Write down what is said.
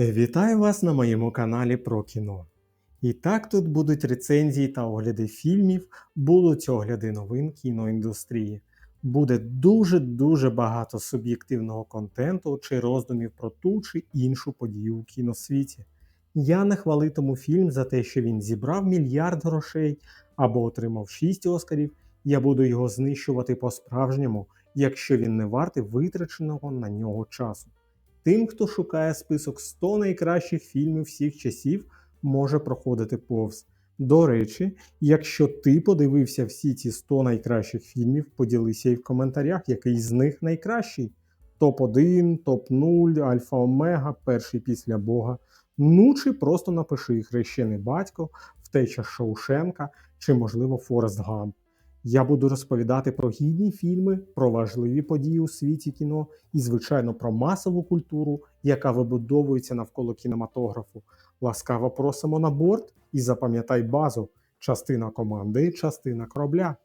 Вітаю вас на моєму каналі про кіно. І так тут будуть рецензії та огляди фільмів, будуть огляди новин кіноіндустрії. Буде дуже-дуже багато суб'єктивного контенту чи роздумів про ту чи іншу подію у кіносвіті. Я не хвалитиму фільм за те, що він зібрав мільярд грошей або отримав 6 оскарів. Я буду його знищувати по-справжньому, якщо він не вартий витраченого на нього часу. Тим, хто шукає список 100 найкращих фільмів всіх часів, може проходити повз. До речі, якщо ти подивився всі ці 100 найкращих фільмів, поділися і в коментарях, який з них найкращий. Топ-1, топ-0, Альфа Омега, перший після Бога. Ну чи просто напиши хрещений батько, втеча Шоушенка чи, можливо, Форест Гамп. Я буду розповідати про гідні фільми, про важливі події у світі кіно і, звичайно, про масову культуру, яка вибудовується навколо кінематографу. Ласкаво просимо на борт і запам'ятай базу: частина команди, частина корабля.